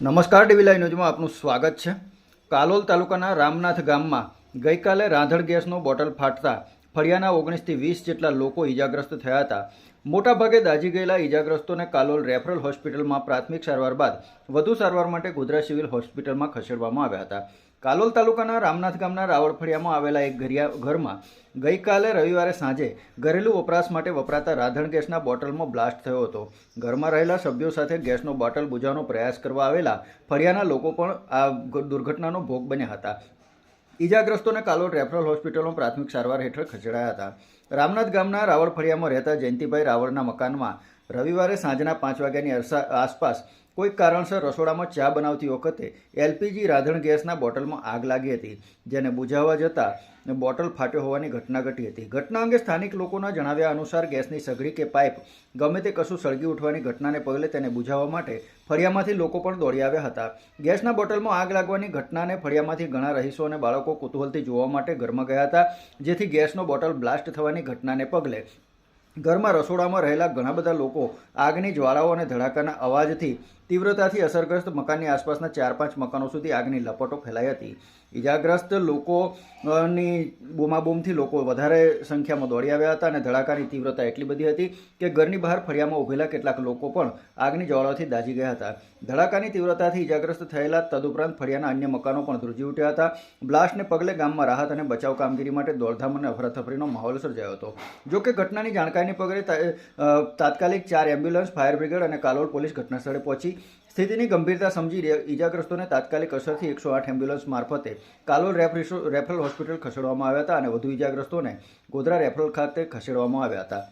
નમસ્કાર ટીવી લાઈ ન્યૂઝમાં આપનું સ્વાગત છે. કાલોલ તાલુકાના રામનાથ ગામમાં ગઈકાલે રાંધણ ગેસનો બોટલ ફાટતા ફળિયાના ઓગણીસથી વીસ જેટલા લોકો ઇજાગ્રસ્ત થયા હતા. મોટાભાગે દાઝી ગયેલા ઈજાગ્રસ્તોને કાલોલ રેફરલ હોસ્પિટલમાં પ્રાથમિક સારવાર બાદ વધુ સારવાર માટે ગોધરા સિવિલ હોસ્પિટલમાં ખસેડવામાં આવ્યા હતા. કાલોલ તાલુકાના રામનાથ ગામના રાવળફળિયામાં આવેલા એક ઘરિયા ઘરમાં ગઈકાલે રવિવારે સાંજે ઘરેલું વપરાશ માટે વપરાતા રાધણ ગેસના બોટલમાં બ્લાસ્ટ થયો હતો. ઘરમાં રહેલા સભ્યો સાથે ગેસનો બોટલ બુજાવવાનો પ્રયાસ કરવા આવેલા ફળિયાના લોકો પણ આ દુર્ઘટનાનો ભોગ બન્યા હતા. ઈજાગ્રસ્તોને કાલોલ રેફરલ હોસ્પિટલમાં પ્રાથમિક સારવાર હેઠળ ખસેડાયા હતા. રામનાથ ગામના રાવળ ફળિયામાં રહેતા જયંતિભાઈ રાવળના મકાનમાં રવિવારે સાંજના પાંચ વાગ્યાની આસપાસ કોઈક કારણસર રસોડામાં ચા બનાવતી વખતે એલપીજી રાંધણ ગેસના બોટલમાં આગ લાગી હતી, જેને બુઝાવવા જતાં બોટલ ફાટ્યો હોવાની ઘટના ઘટી હતી. ઘટના અંગે સ્થાનિક લોકોના જણાવ્યા અનુસાર ગેસની સગડી કે પાઇપ ગમે તે કશું સળગી ઉઠવાની ઘટનાને પગલે તેને બુઝાવવા માટે ફળિયામાંથી લોકો પણ દોડી આવ્યા હતા. ગેસના બોટલમાં આગ લાગવાની ઘટનાને ફળિયામાંથી ઘણા રહીશો અને બાળકો કુતૂહલથી જોવા માટે ઘરમાં ગયા હતા, જેથી ગેસનો બોટલ બ્લાસ્ટ થવાની ઘટનાને પગલે ઘરમાં રસોડામાં રહેલા ઘણા બધા લોકો આગની જ્વાળાઓ અને ધડાકાના અવાજથી તીવ્રતાથી અસરગ્રસ્ત મકાનની આસપાસના ચાર પાંચ મકાનો સુધી આગની લપટો ફેલાઈ હતી. ઇજાગ્રસ્ત લોકોની બૂમાબૂમથી લોકો વધારે સંખ્યામાં દોડી આવ્યા હતા અને ધડાકાની તીવ્રતા એટલી બધી હતી કે ઘરની બહાર ફળિયામાં ઊભેલા કેટલાક લોકો પણ આગની જ્વાળાથી દાઝી ગયા હતા. ધડાકાની તીવ્રતાથી ઇજાગ્રસ્ત થયેલા તદુપરાંત ફળિયાના અન્ય મકાનો પણ ધ્રુજી ઉઠ્યા હતા. બ્લાસ્ટને પગલે ગામમાં રાહત અને બચાવ કામગીરી માટે દોડધામ અને અફરાતફરીનો માહોલ સર્જાયો હતો. જો કે ઘટનાની જાણકારીને પગલે તાત્કાલિક ચાર એમ્બ્યુલન્સ, ફાયર બ્રિગેડ અને કાલોલ પોલીસ ઘટનાસ્થળે પહોંચી સ્થિતિની ગંભીરતા સમજી ઇજાગ્રસ્તોને તાત્કાલિક અસરથી એકસો આઠ એમ્બ્યુલન્સ મારફતે કાલોલ રેફરલ હોસ્પિટલ ખસેડવામાં આવ્યા હતા અને વધુ ઈજાગ્રસ્તોને ગોધરા રેફરલ ખાતે ખસેડવામાં આવ્યા હતા.